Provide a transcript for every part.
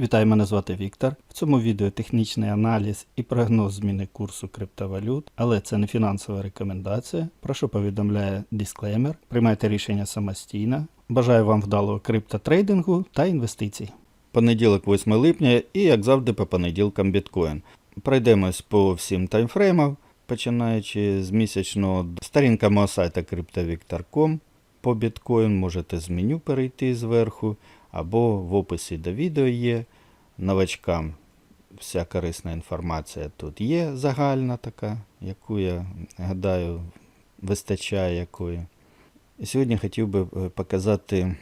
Вітаю, мене звати Віктор. В цьому відео технічний аналіз і прогноз зміни курсу криптовалют, але це не фінансова рекомендація. Прошу повідомляє дисклеймер. Приймайте рішення самостійно. Бажаю вам вдалого криптотрейдингу та інвестицій. Понеділок, 8 липня, і як завжди, по понеділкам біткоін. Пройдемось по всім таймфреймам, починаючи з місячного сторінка мого сайта cryptovictor.com. По біткоін можете з меню перейти зверху, або в описі до відео є. Новачкам вся корисна інформація тут є загальна така, яку я гадаю вистачає якої. Сьогодні хотів би е, показати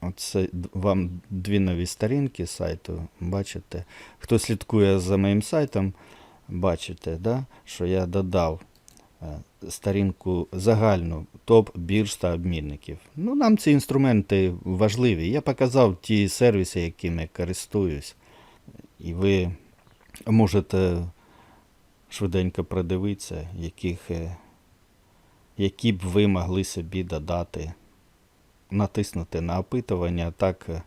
оце вам дві нові сторінки сайту. Бачите, хто слідкує за моїм сайтом, бачите, да, що я додав сторінку загальну топ бірж та обмінників. Ну, нам ці інструменти важливі. Я показав ті сервіси, якими користуюсь. І ви можете швиденько продивитися, яких, е, які б ви могли собі додати, натиснути на опитування. Так е,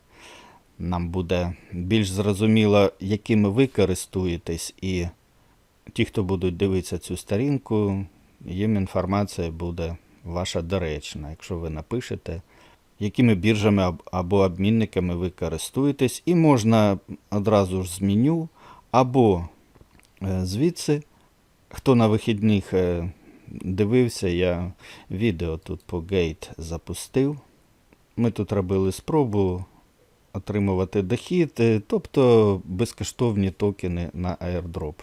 нам буде більш зрозуміло, якими ви користуєтесь, і ті, хто будуть дивитися цю сторінку, їм інформація буде ваша доречна. Якщо ви напишете, якими біржами або обмінниками ви користуєтесь, і можна одразу ж з меню, або е, звідси. Хто на вихідних е, дивився, я відео тут по Gate запустив. Ми тут робили спробу отримувати дохід, е, тобто безкоштовні токени на airdrop.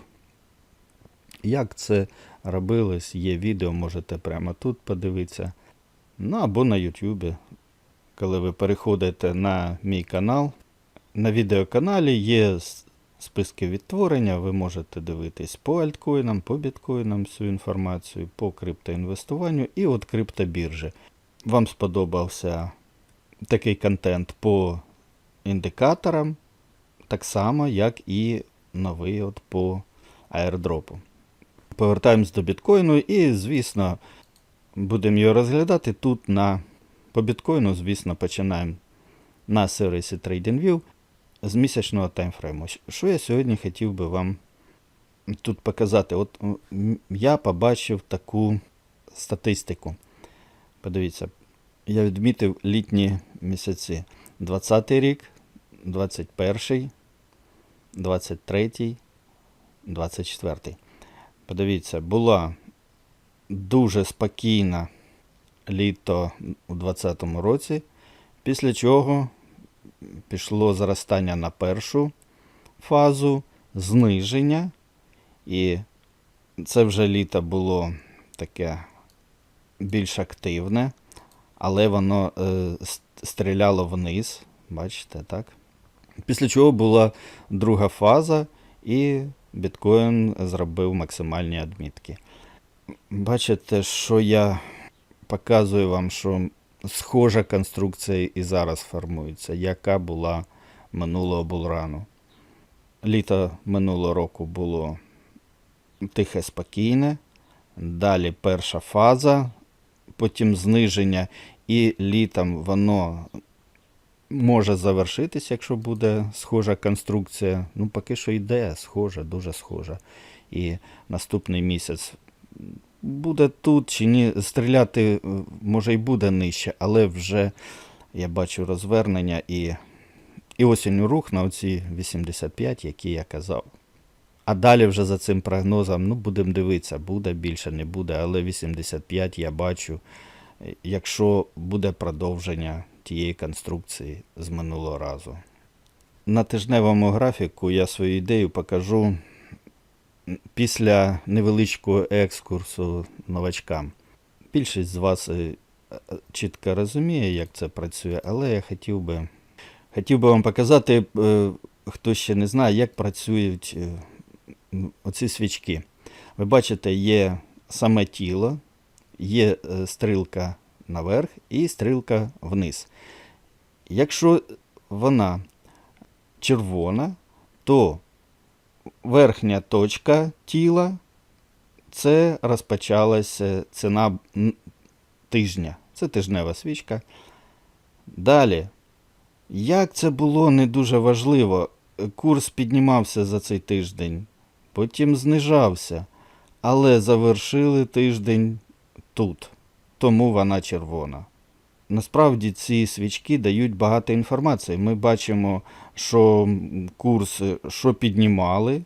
Як це робилось, є відео, можете прямо тут подивитися. Ну або на YouTube. Коли ви переходите на мій канал, на відеоканалі є списки відтворення, ви можете дивитись по альткоїнам, по біткоїнам всю інформацію, по криптоінвестуванню і от криптобіржі. Вам сподобався такий контент по індикаторам, так само, як і новий от по аірдропу. Повертаємось до біткоїну і, звісно, будемо його розглядати тут на по біткоїну, звісно, починаємо на сервісі TradingView з місячного таймфрейму. Що я сьогодні хотів би вам тут показати? От я побачив таку статистику. Подивіться, я відмітив літні місяці. 20-й рік, 21, 23, 24. Подивіться, була дуже спокійна літо у 2020 році, після чого пішло зростання на першу фазу, зниження, і це вже літо було таке більш активне, але воно е, стріляло вниз, бачите, так? Після чого була друга фаза, і біткоін зробив максимальні адмітки. Бачите, що я показую вам, що схожа конструкція і зараз формується, яка була минулого булрану. Літо минулого року було тихе, спокійне. Далі перша фаза, потім зниження, і літом воно може завершитись, якщо буде схожа конструкція. Ну, поки що йде, схожа, дуже схожа. І наступний місяць буде тут чи ні, стріляти е, може і буде нижче, але вже я бачу розвернення і, і осінню рух на оці 85, які я казав. А далі вже за цим прогнозом, ну, будемо дивитися, буде більше, не буде, але 85 я бачу, е, якщо буде продовження тієї конструкції з минулого разу. На тижневому графіку я свою ідею покажу після невеличкого екскурсу новачкам. Більшість з вас е, чітко розуміє, як це працює, але я хотів би, хотів би вам показати, е, хто ще не знає, як працюють е, оці свічки. Ви бачите, є саме тіло, є стрілка наверх і стрілка вниз. Якщо вона червона, то верхня точка тіла це розпочалася ціна тижня. Це тижнева свічка. Далі, як це було не дуже важливо, курс піднімався за цей тиждень, потім знижався, але завершили тиждень тут, тому вона червона. Насправді ці свічки дають багато інформації. Ми бачимо, що курс що піднімали,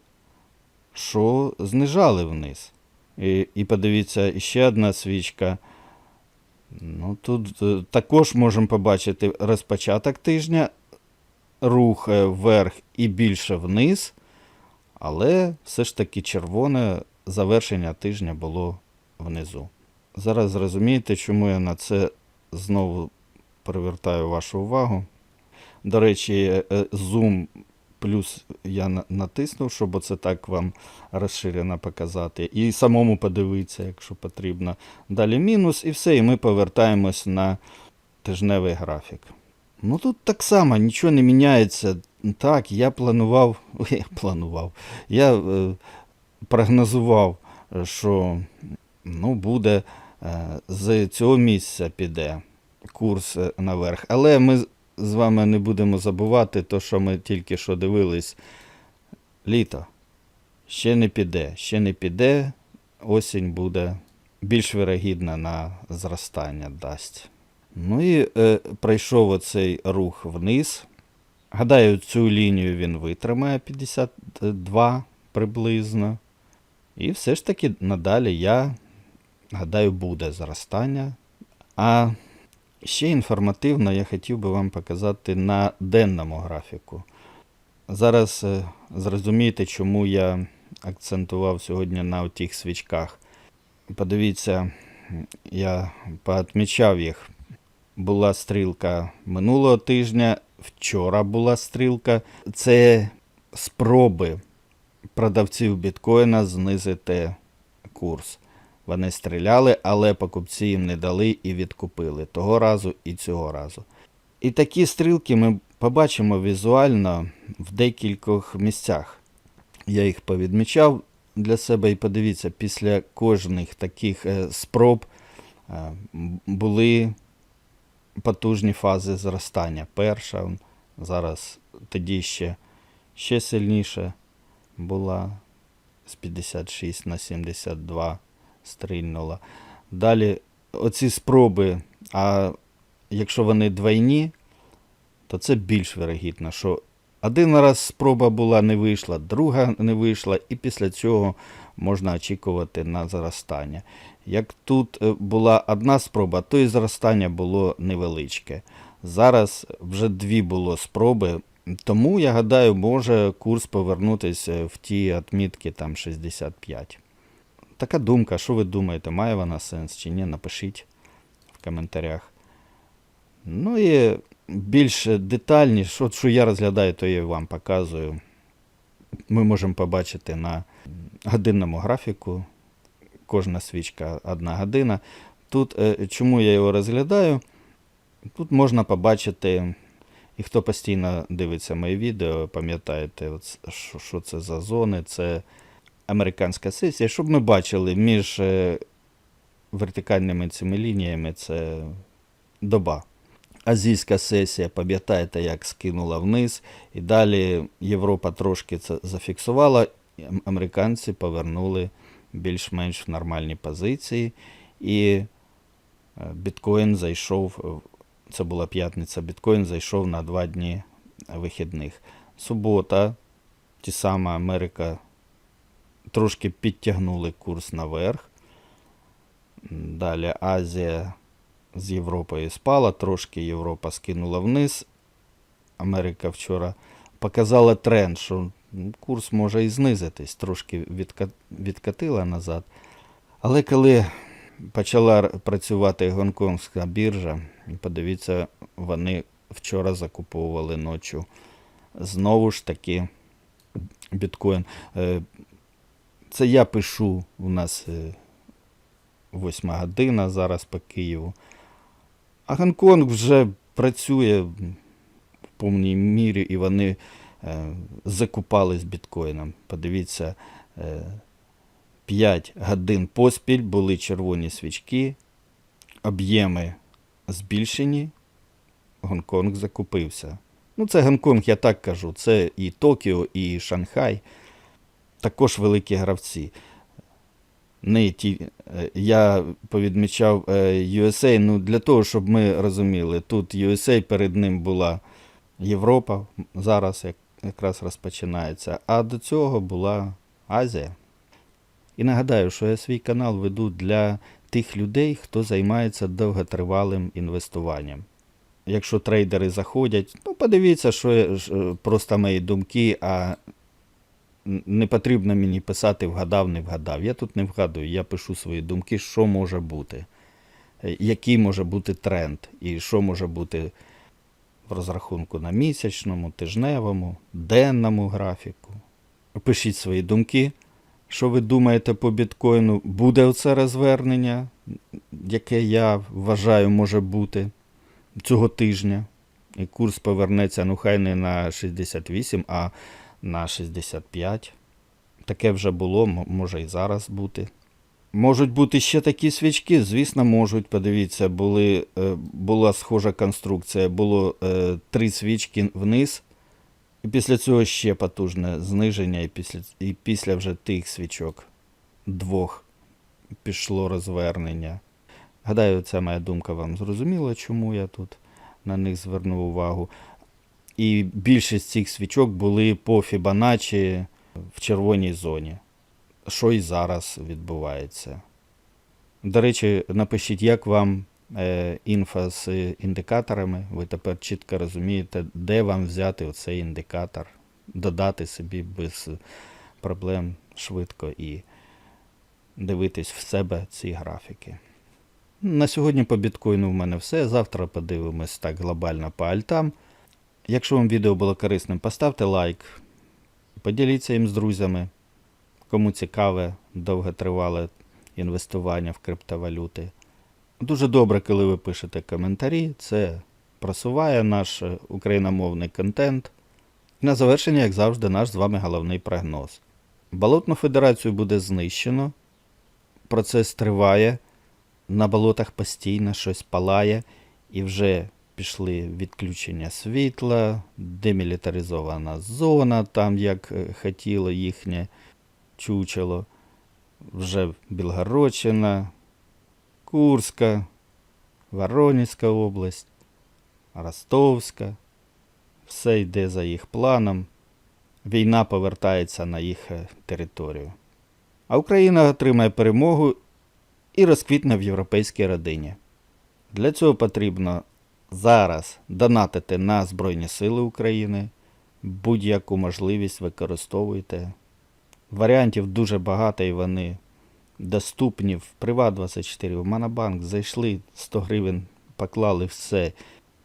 що знижали вниз. І, і подивіться, ще одна свічка. Ну, тут е, також можемо побачити розпочаток тижня, рух е, вверх і більше вниз, але все ж таки червоне завершення тижня було внизу. Зараз зрозумієте, чому я на це знову привертаю вашу увагу. До речі, е, зум плюс я натиснув, щоб оце так вам розширено показати. І самому подивитися, якщо потрібно. Далі мінус, і все, і ми повертаємось на тижневий графік. Ну тут так само нічого не міняється. Так, я планував, я планував, я е, прогнозував, е, що ну, буде е, з цього місця піде курс е, наверх. Але ми з- вами не будемо забувати, то, що ми тільки що дивились. Літо. Ще не піде, ще не піде. Осінь буде більш вирогідна на зростання дасть. Ну і е, пройшов оцей рух вниз. Гадаю, цю лінію він витримає 52 приблизно. І все ж таки надалі я гадаю, буде зростання. А ще інформативно я хотів би вам показати на денному графіку. Зараз е, зрозумієте, чому я акцентував сьогодні на тих свічках. Подивіться, я поотмічав їх. Була стрілка минулого тижня, вчора була стрілка. Це спроби продавців біткоїна знизити курс. Вони стріляли, але покупці їм не дали і відкупили того разу і цього разу. І такі стрілки ми побачимо візуально в декількох місцях. Я їх повідмічав для себе і подивіться, після кожних таких е, спроб е, були потужні фази зростання. Перша, зараз тоді ще, ще сильніше була з 56 на 72 стрільнула. Далі оці спроби, а якщо вони двойні, то це більш вирогідно, що один раз спроба була, не вийшла, друга не вийшла, і після цього можна очікувати на зростання. Як тут е, була одна спроба, то і зростання було невеличке. Зараз вже дві було спроби, тому я гадаю, може курс повернутися в ті відмітки там 65. Така думка, що ви думаєте, має вона сенс чи ні? Напишіть в коментарях. Ну і більш детальніше, що я розглядаю, то я вам показую. Ми можемо побачити на годинному графіку. Кожна свічка одна година. Тут е, чому я його розглядаю? Тут можна побачити, і хто постійно дивиться мої відео, пам'ятаєте, що це за зони, це американська сесія, щоб ми бачили між е, вертикальними цими лініями це доба. Азійська сесія, пам'ятаєте, як скинула вниз, і далі Європа трошки це зафіксувала, і американці повернули більш-менш в нормальні позиції, і е, біткоін зайшов, це була п'ятниця, біткоін зайшов на два дні вихідних. Субота, ті сама Америка трошки підтягнули курс наверх. Далі Азія з Європою спала, трошки Європа скинула вниз. Америка вчора показала тренд, що курс може і знизитись, трошки відкатила назад. Але коли почала працювати гонконгська біржа, подивіться, вони вчора закуповували ночі. Знову ж таки, біткоін. Е, Це я пишу, у нас е, восьма година зараз по Києву. А Гонконг вже працює в повній мірі, і вони е, закупались біткоїном. Подивіться, е, 5 годин поспіль були червоні свічки, об'єми збільшені, Гонконг закупився. Ну, це Гонконг, я так кажу. Це і Токіо, і Шанхай. Також великі гравці. Не ті, е, я повідмічав е, USA, ну для того, щоб ми розуміли, тут USA перед ним була Європа, зараз якраз розпочинається, а до цього була Азія. І нагадаю, що я свій канал веду для тих людей, хто займається довготривалим інвестуванням. Якщо трейдери заходять, ну подивіться, що е, просто мої думки, а не потрібно мені писати вгадав, не вгадав. Я тут не вгадую, я пишу свої думки, що може бути, е, який може бути тренд, і що може бути в розрахунку на місячному, тижневому, денному графіку. Пишіть свої думки. Що ви думаєте по біткоїну? Буде оце розвернення, яке я вважаю може бути цього тижня. І курс повернеться, ну хай не на 68, а на 65. Таке вже було, може і зараз бути. Можуть бути ще такі свічки, звісно, можуть. Подивіться, були, е, була схожа конструкція, було е, три свічки вниз, і після цього ще потужне зниження, і після, і після вже тих свічок двох пішло розвернення. Гадаю, ця моя думка вам зрозуміла, чому я тут на них звернув увагу. І більшість цих свічок були по Фібоначчі в червоній зоні, що і зараз відбувається. До речі, напишіть, як вам е, інфа з індикаторами. Ви тепер чітко розумієте, де вам взяти оцей індикатор, додати собі без проблем швидко і дивитись в себе ці графіки. На сьогодні по біткоїну в мене все. Завтра подивимось так глобально по альтам. Якщо вам відео було корисним, поставте лайк, поділіться їм з друзями. Кому цікаве, довготривале інвестування в криптовалюти. Дуже добре, коли ви пишете коментарі. Це просуває наш е, україномовний контент. На завершення, як завжди, наш з вами головний прогноз. Болотну федерацію буде знищено. Процес триває. На болотах постійно щось палає, і вже пішли відключення світла, демілітаризована зона, там як е, хотіло їхнє чучело. Вже Білгородщина, Курська, Воронезька область, Ростовська. Все йде за їх планом. Війна повертається на їх е, територію. А Україна отримає перемогу і розквітне в європейській родині. Для цього потрібно зараз донатити на Збройні Сили України. Будь-яку можливість використовуйте. Варіантів дуже багато і вони доступні в Приват24, в Монобанк. Зайшли 100 гривень, поклали все,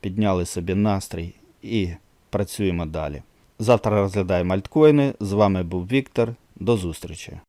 підняли собі настрій і працюємо далі. Завтра розглядаємо альткоїни. З вами був Віктор. До зустрічі!